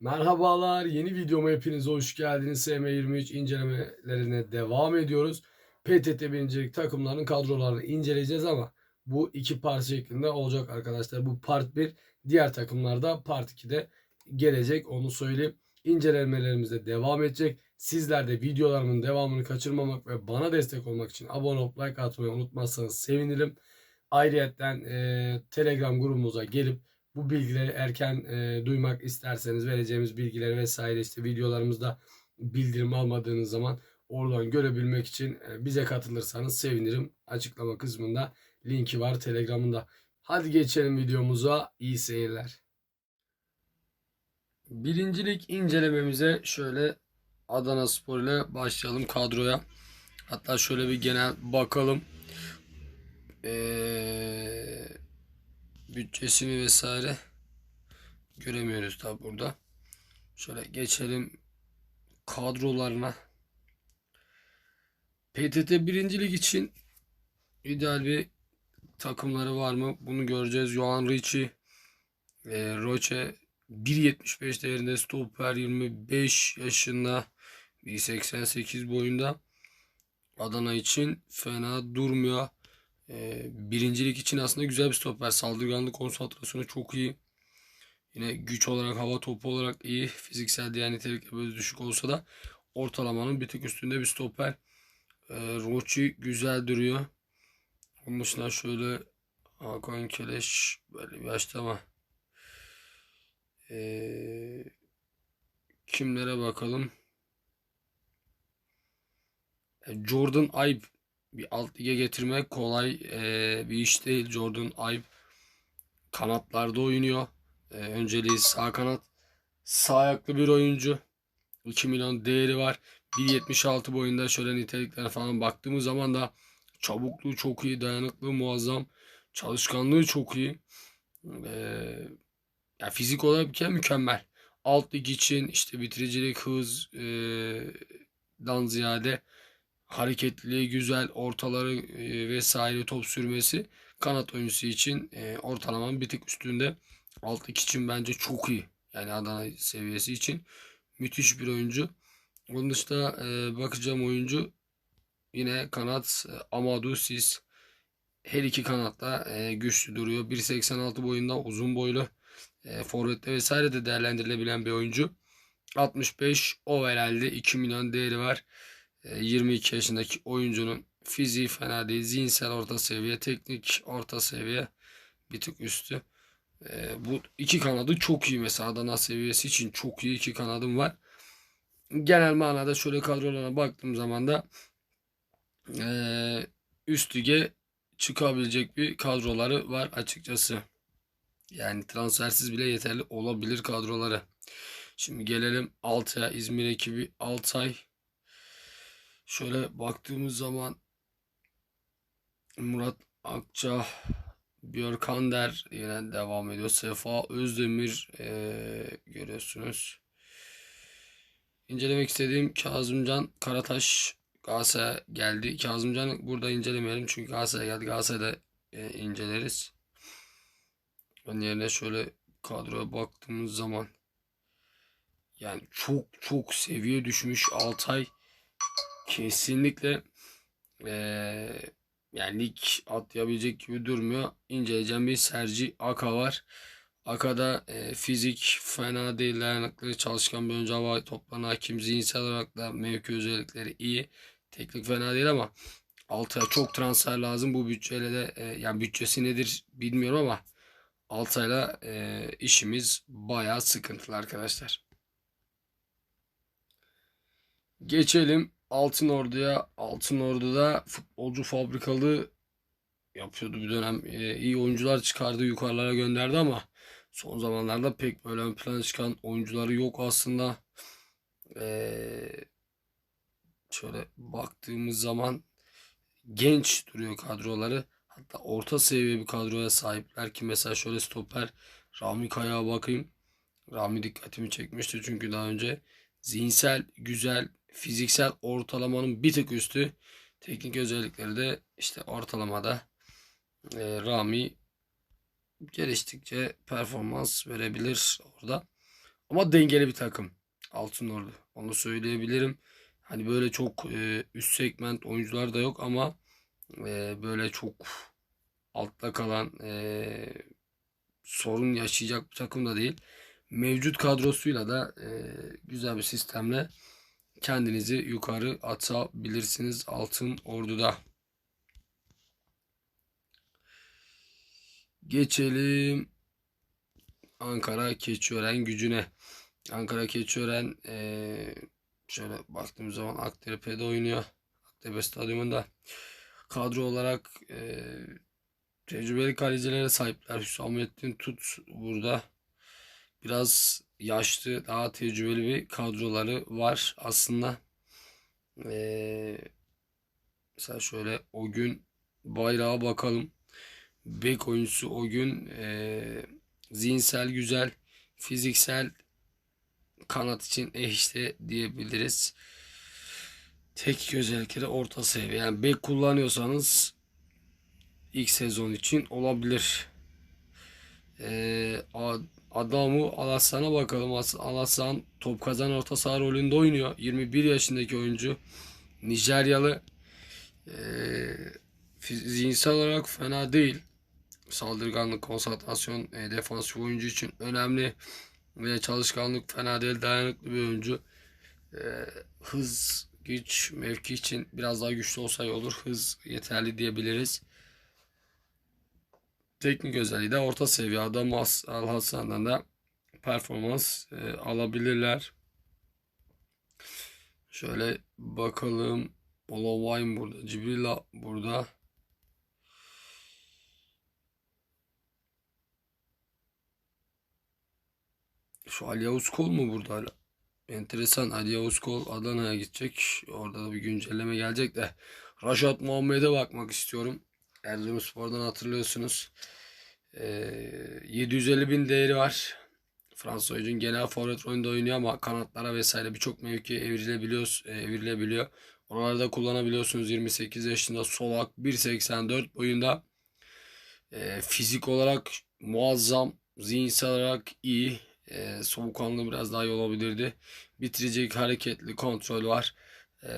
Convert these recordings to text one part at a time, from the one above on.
Merhabalar, yeni videoma hepiniz hoş geldiniz. SM23 incelemelerine devam ediyoruz. PTT birincilik takımlarının kadrolarını inceleyeceğiz ama bu iki part şeklinde olacak arkadaşlar. Bu part 1, diğer takımlarda part 2'de gelecek onu söyleyeyim. İncelemelerimize devam edecek. Sizler de videolarımın devamını kaçırmamak ve bana destek olmak için abone olup like atmayı unutmazsanız sevinirim. Ayrıca e, Telegram grubumuza gelip bu bilgileri erken e, duymak isterseniz vereceğimiz bilgileri vesaire işte videolarımızda bildirim almadığınız zaman oradan görebilmek için e, bize katılırsanız sevinirim. Açıklama kısmında linki var Telegram'ında. Hadi geçelim videomuza. İyi seyirler. Birincilik incelememize şöyle Adana Spor ile başlayalım kadroya. Hatta şöyle bir genel bakalım. Eee bütçesini vesaire göremiyoruz tabi burada. Şöyle geçelim kadrolarına. PTT birincilik için ideal bir takımları var mı? Bunu göreceğiz. Johan Ricci, e, Roche 1.75 değerinde stoper 25 yaşında 1.88 boyunda Adana için fena durmuyor. Ee, birincilik için aslında güzel bir stoper. Saldırganlık konsantrasyonu çok iyi. Yine güç olarak, hava topu olarak iyi. Fiziksel diğer nitelikler böyle düşük olsa da ortalamanın bir tık üstünde bir stoper. Ee, Roçi güzel duruyor. Onun dışında şöyle Hakan Keleş böyle bir yaşta ama ee, kimlere bakalım. Jordan Ayb bir alt lige getirmek kolay e, bir iş değil. Jordan Ayb kanatlarda oynuyor. E, önceliği sağ kanat. Sağ ayaklı bir oyuncu. 2 milyon değeri var. 1.76 boyunda şöyle niteliklere falan baktığımız zaman da çabukluğu çok iyi, dayanıklığı muazzam, çalışkanlığı çok iyi. Ee, ya fizik olarak bir kere mükemmel. Alt lig için işte bitiricilik, hız e, dan ziyade hareketliliği güzel, ortaları e, vesaire top sürmesi kanat oyuncusu için e, ortalamanın bir tık üstünde. Alt için bence çok iyi. Yani Adana seviyesi için müthiş bir oyuncu. Onun dışında e, bakacağım oyuncu yine kanat e, Amadou Sis. Her iki kanatta e, güçlü duruyor. 1.86 boyunda uzun boylu. E, vesaire de değerlendirilebilen bir oyuncu. 65 overall'de 2 milyon değeri var. 22 e, yaşındaki oyuncunun fiziği fena değil. Zihinsel orta seviye, teknik orta seviye bir tık üstü. E, bu iki kanadı çok iyi mesela Adana seviyesi için çok iyi iki kanadım var. Genel manada şöyle kadrolarına baktığım zaman da e, üst çıkabilecek bir kadroları var açıkçası. Yani transfersiz bile yeterli olabilir kadroları. Şimdi gelelim Altay'a. İzmir ekibi Altay. Şöyle baktığımız zaman Murat Akça, Björkander yine devam ediyor. Sefa Özdemir ee, görüyorsunuz. İncelemek istediğim Kazımcan Karataş Galatasaray geldi. Kazımcan'ı burada incelemeyelim çünkü Galatasaray geldi. Galatasaray'da e, inceleriz. Onun yerine şöyle kadroya baktığımız zaman yani çok çok seviye düşmüş Altay kesinlikle ee, yani lig atlayabilecek gibi durmuyor. İnceleyeceğim bir Sergi Aka var. Aka'da e, fizik fena değil. Dayanıklı çalışkan bir oyuncu hava toplarına hakim. Zihinsel olarak da mevki özellikleri iyi. Teknik fena değil ama Altay'a çok transfer lazım. Bu bütçeyle de e, yani bütçesi nedir bilmiyorum ama Altay'la e, işimiz bayağı sıkıntılı arkadaşlar. Geçelim Altın Ordu'ya. Altın Ordu'da futbolcu fabrikalı yapıyordu bir dönem. E, iyi oyuncular çıkardı yukarılara gönderdi ama son zamanlarda pek böyle ön plana çıkan oyuncuları yok aslında. E, şöyle baktığımız zaman genç duruyor kadroları. Hatta orta seviye bir kadroya sahipler ki mesela şöyle stoper Rami Kaya'ya bakayım. Rami dikkatimi çekmişti çünkü daha önce zihinsel, güzel, fiziksel ortalamanın bir tık üstü. Teknik özellikleri de işte ortalamada e, Rami geliştikçe performans verebilir orada. Ama dengeli bir takım. Altınordu. Onu söyleyebilirim. Hani böyle çok e, üst segment oyuncular da yok ama e, böyle çok altta kalan e, sorun yaşayacak bir takım da değil. Mevcut kadrosuyla da e, güzel bir sistemle kendinizi yukarı atabilirsiniz Altın Ordu'da. Geçelim Ankara Keçiören gücüne. Ankara Keçiören e, şöyle baktığımız zaman Aktepe'de oynuyor. Aktepe Stadyumunda. Kadro olarak e, tecrübeli kalecilere sahipler. Hüsamettin Tut burada. Biraz yaşlı, daha tecrübeli bir kadroları var aslında. E, mesela şöyle o gün bayrağa bakalım. Bek oyuncusu o gün e, zihinsel güzel, fiziksel kanat için eh işte diyebiliriz. Tek özellikleri orta seviye. Yani bek kullanıyorsanız ilk sezon için olabilir. Ee, Adamı Alassan'a bakalım. Alassan top kazan orta saha rolünde oynuyor. 21 yaşındaki oyuncu. Nijeryalı. Ee, zihinsel olarak fena değil. Saldırganlık, konsantrasyon, e, defansif oyuncu için önemli. Ve çalışkanlık fena değil. Dayanıklı bir oyuncu. Ee, hız, güç, mevki için biraz daha güçlü olsa iyi olur. Hız yeterli diyebiliriz. Teknik özelliği de orta seviye. Adam Al Hasan'dan da performans e, alabilirler. Şöyle bakalım. Olavayım burada. Cibrila burada. Şu Ali Yavuz mu burada? Enteresan Ali Yavuz Adana'ya gidecek. Orada da bir güncelleme gelecek de. Raşat Muhammed'e bakmak istiyorum. Erzurumspor'dan hatırlıyorsunuz. Ee, 750 bin değeri var. Fransız oyuncunun genel forvet rolünde oynuyor ama kanatlara vesaire birçok mevki evrilebiliyor, evrilebiliyor. Oralarda kullanabiliyorsunuz. 28 yaşında solak 1.84 boyunda. E, fizik olarak muazzam, zihinsel olarak iyi. E, soğukkanlı biraz daha iyi olabilirdi. Bitirecek hareketli kontrol var. E,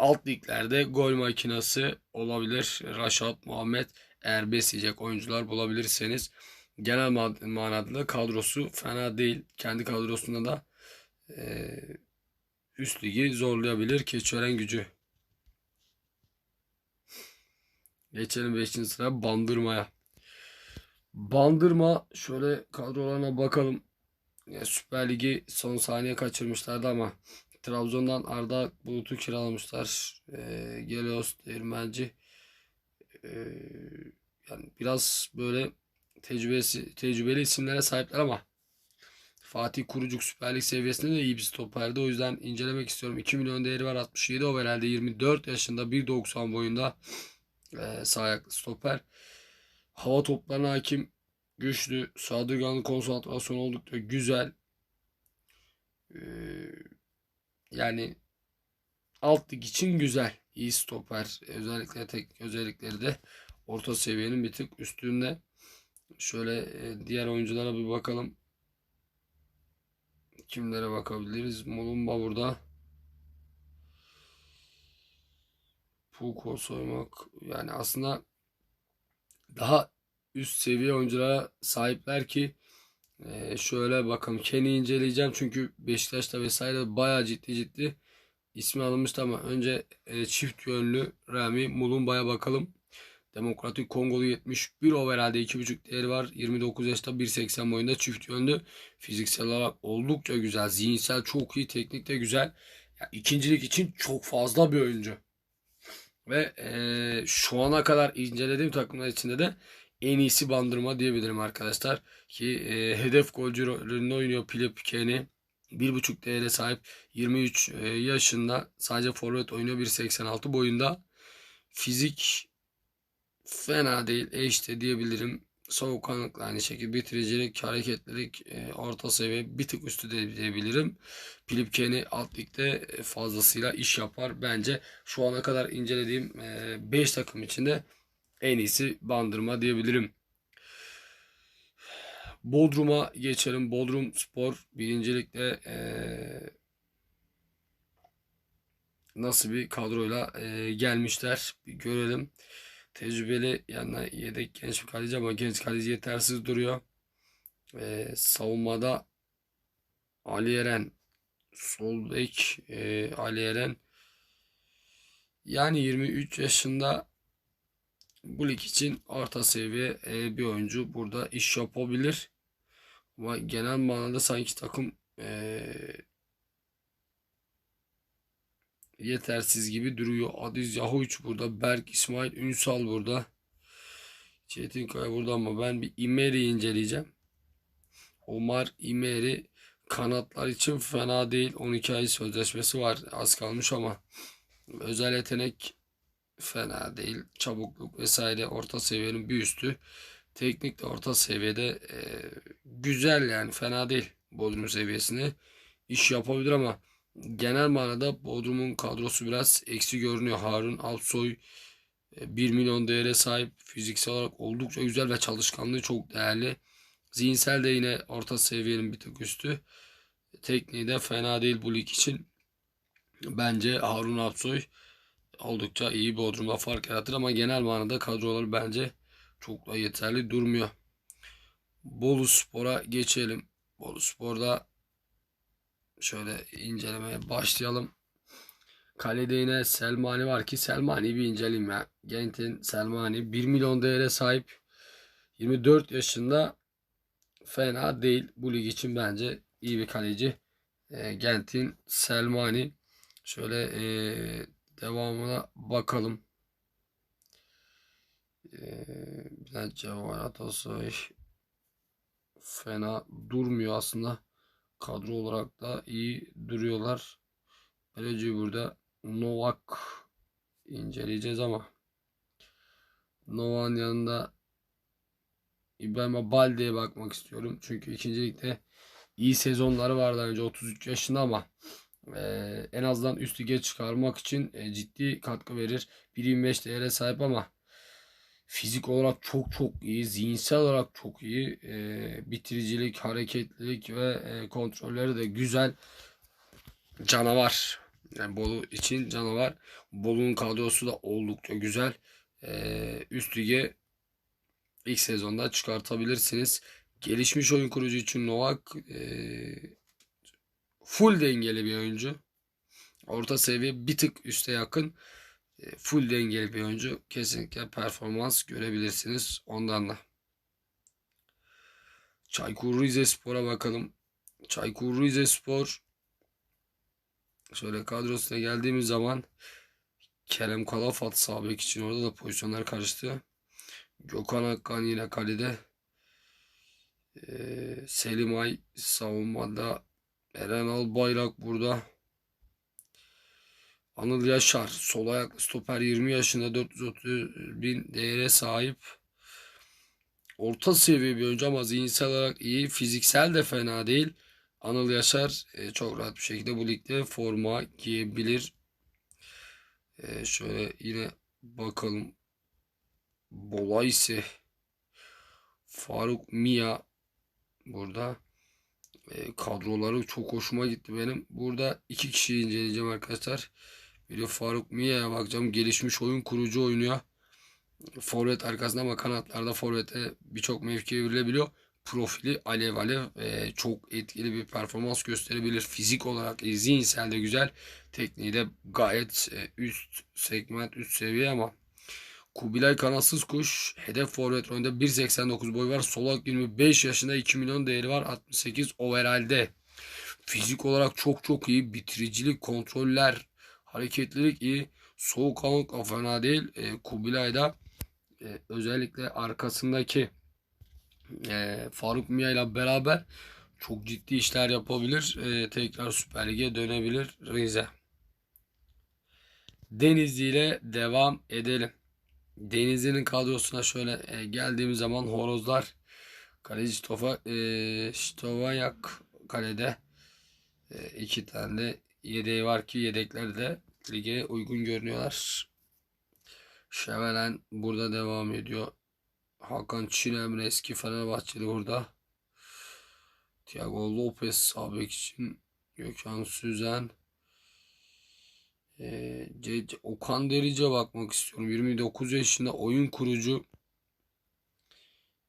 alt liglerde gol makinası olabilir. Raşat Muhammed eğer besleyecek oyuncular bulabilirseniz genel manada kadrosu fena değil. Kendi kadrosunda da e, üst ligi zorlayabilir Keçören gücü. Geçelim 5. sıra Bandırma'ya. Bandırma şöyle kadrolarına bakalım. Ya, Süper Ligi son saniye kaçırmışlardı ama Trabzon'dan Arda Bulut'u kiralamışlar. E, Gelios Değirmenci e, yani biraz böyle tecrübesi, tecrübeli isimlere sahipler ama Fatih Kurucuk Süper Lig seviyesinde de iyi bir stoperdi. O yüzden incelemek istiyorum. 2 milyon değeri var. 67 overall'de 24 yaşında 1.90 boyunda e, sağ ayaklı stoper. Hava toplarına hakim güçlü, saldırganlı konsantrasyon oldukça güzel. Ee, yani alt lig için güzel. İyi stoper. Özellikle tek özellikleri de orta seviyenin bir tık üstünde. Şöyle e, diğer oyunculara bir bakalım. Kimlere bakabiliriz? Mulumba burada. Puko soymak. Yani aslında daha üst seviye oyunculara sahipler ki e, şöyle bakalım. Ken'i inceleyeceğim çünkü Beşiktaş'ta vesaire bayağı ciddi ciddi ismi alınmıştı ama önce e, çift yönlü Rami Mulumba'ya bakalım. Demokratik Kongolu 71 overall'de 2.5 değeri var. 29 yaşta 1.80 boyunda çift yönlü. Fiziksel olarak oldukça güzel. Zihinsel çok iyi. Teknik de güzel. Ya, ikincilik için çok fazla bir oyuncu. Ve e, şu ana kadar incelediğim takımlar içinde de en iyisi bandırma diyebilirim arkadaşlar. Ki e, hedef golcü rolünde oynuyor Philip Kenny. 1.5 değere sahip 23 e, yaşında sadece forvet oynuyor 1.86 boyunda. Fizik fena değil. E işte diyebilirim. Soğukkanlıkla aynı şekilde bitiricilik, hareketlilik e, orta seviye bir tık üstü de diyebilirim. Philip Kenny alt ligde fazlasıyla iş yapar. Bence şu ana kadar incelediğim 5 e, takım içinde en iyisi bandırma diyebilirim. Bodrum'a geçelim. Bodrum Spor birincilikte eee, nasıl bir kadroyla eee, gelmişler bir görelim. Tecrübeli yanına yedek genç bir kaleci ama genç kaleci yetersiz duruyor. Eee, savunmada Ali Eren sol bek eee, Ali Eren yani 23 yaşında bu lig için orta seviye eee, bir oyuncu burada iş yapabilir. Ama genel manada sanki takım eee, yetersiz gibi duruyor. Adiz Yahoviç burada. Berk İsmail Ünsal burada. Çetin Kaya burada ama ben bir İmeri inceleyeceğim. Omar İmeri kanatlar için fena değil. 12 ay sözleşmesi var. Az kalmış ama özel yetenek fena değil. Çabukluk vesaire orta seviyenin bir üstü. Teknik de orta seviyede e, güzel yani fena değil. Bodrum seviyesinde iş yapabilir ama genel manada Bodrum'un kadrosu biraz eksi görünüyor. Harun Alsoy e, 1 milyon değere sahip fiziksel olarak oldukça güzel ve çalışkanlığı çok değerli. Zihinsel de yine orta seviyenin bir tık üstü. Tekniği de fena değil bu lig için. Bence Harun Alsoy oldukça iyi Bodrum'da fark yaratır ama genel manada kadroları bence çok da yeterli durmuyor. Bolu Spor'a geçelim. Bolu Spor'da şöyle incelemeye başlayalım. Kalede yine Selmani var ki Selmani bir inceleyeyim ya. Gent'in Selmani 1 milyon değere sahip 24 yaşında fena değil. Bu lig için bence iyi bir kaleci. E, Gent'in Selmani şöyle e, devamına bakalım. Ee, Bülent Cevher Atasoy fena durmuyor aslında. Kadro olarak da iyi duruyorlar. Böylece burada Novak inceleyeceğiz ama Novak'ın yanında İbrahim Balde'ye bakmak istiyorum. Çünkü ikincilikte iyi sezonları vardı önce 33 yaşında ama en azından üst lige çıkarmak için e, ciddi katkı verir. 1.25 değere sahip ama fizik olarak çok çok iyi, zihinsel olarak çok iyi. E, bitiricilik, hareketlilik ve e, kontrolleri de güzel. Canavar. Yani Bolu için canavar. Bolu'nun kadrosu da oldukça güzel. E, üst lige ilk sezonda çıkartabilirsiniz. Gelişmiş oyun kurucu için Novak e, full dengeli bir oyuncu. Orta seviye bir tık üste yakın. E, full dengeli bir oyuncu. Kesinlikle performans görebilirsiniz ondan da. Çaykur Rizespor'a bakalım. Çaykur Rizespor şöyle kadrosuna geldiğimiz zaman Kerem Kalafat sağ bek için orada da pozisyonlar karıştı. Gökhan Akkan yine kalede. Ee, Selim Ay savunmada. Eren Albayrak burada. Anıl Yaşar sol ayaklı stoper 20 yaşında 430 bin değere sahip. Orta seviye bir oyuncu ama zihinsel olarak iyi. Fiziksel de fena değil. Anıl Yaşar e, çok rahat bir şekilde bu ligde forma giyebilir. E, şöyle yine bakalım. Bolaysi. Faruk Mia burada. E, kadroları çok hoşuma gitti benim. Burada iki kişi inceleyeceğim arkadaşlar. Biri Faruk Mia'ya bakacağım. Gelişmiş oyun kurucu oynuyor. Forvet arkasında ama kanatlarda forvete birçok mevkiye verilebiliyor. Profili alev alev e, çok etkili bir performans gösterebilir. Fizik olarak e, zihinsel de güzel. Tekniği de gayet e, üst segment üst seviye ama Kubilay kanatsız kuş. Hedef forvet rolünde 1.89 boy var. Solak 25 yaşında 2 milyon değeri var. 68 overall'de. Fizik olarak çok çok iyi. Bitiricilik, kontroller, hareketlilik iyi. Soğukkanlık fena değil. E, Kubilay da e, özellikle arkasındaki e, Faruk Mia ile beraber çok ciddi işler yapabilir. E, tekrar Süper Lig'e dönebilir Rize. Denizli ile devam edelim. Denizli'nin kadrosuna şöyle e, geldiğimiz zaman Horozlar kaleci Stofa, e, Stovayak kalede e, iki tane de yedeği var ki yedekler de lige uygun görünüyorlar. Şevelen burada devam ediyor. Hakan Çinemre eski Fenerbahçeli burada. Thiago Lopez sağ bek için Gökhan Süzen ee, Okan Derice bakmak istiyorum. 29 yaşında oyun kurucu.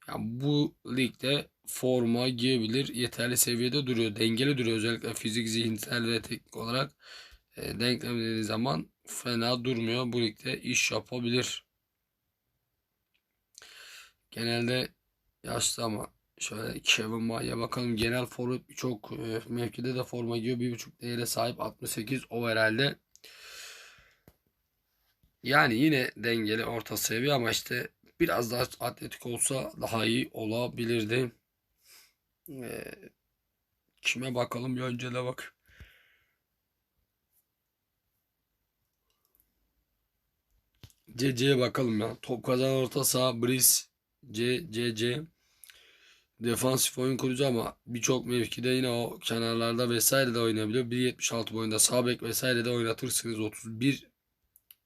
Ya bu ligde forma giyebilir. Yeterli seviyede duruyor. Dengeli duruyor. Özellikle fizik, zihinsel ve teknik olarak e, denklemlediği zaman fena durmuyor. Bu ligde iş yapabilir. Genelde yaşlı ama şöyle Kevin Maya bakalım. Genel forvet birçok e, mevkide de forma giyiyor. 1.5 değere sahip 68 overall'de. Yani yine dengeli orta seviye ama işte biraz daha atletik olsa daha iyi olabilirdi. Ee, kime bakalım bir önce de bak. CC'ye bakalım ya. Top kazanan orta saha Brice C C C defansif oyun kurucu ama birçok mevkide yine o kenarlarda vesaire de oynayabiliyor. 1.76 boyunda sağ bek vesaire de oynatırsınız. 31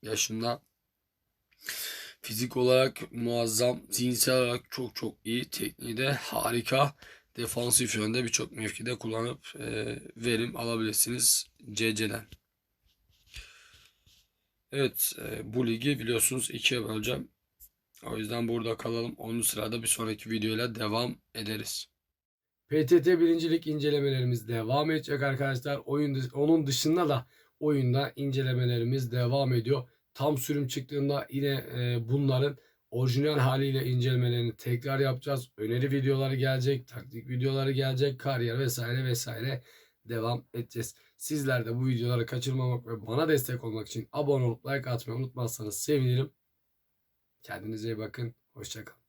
yaşında fizik olarak muazzam, zihinsel olarak çok çok iyi, tekniği de harika. Defansif yönde birçok mevkide kullanıp e, verim alabilirsiniz CC'den. Evet, e, bu ligi biliyorsunuz ikiye böleceğim. O yüzden burada kalalım. Onun sırada bir sonraki videoyla devam ederiz. PTT birincilik incelemelerimiz devam edecek arkadaşlar. Oyun onun dışında da oyunda incelemelerimiz devam ediyor. Tam sürüm çıktığında yine e, bunların orijinal haliyle incelemelerini tekrar yapacağız. Öneri videoları gelecek, taktik videoları gelecek, kariyer vesaire vesaire devam edeceğiz. Sizler de bu videoları kaçırmamak ve bana destek olmak için abone olup like atmayı unutmazsanız sevinirim. Kendinize iyi bakın. Hoşçakalın.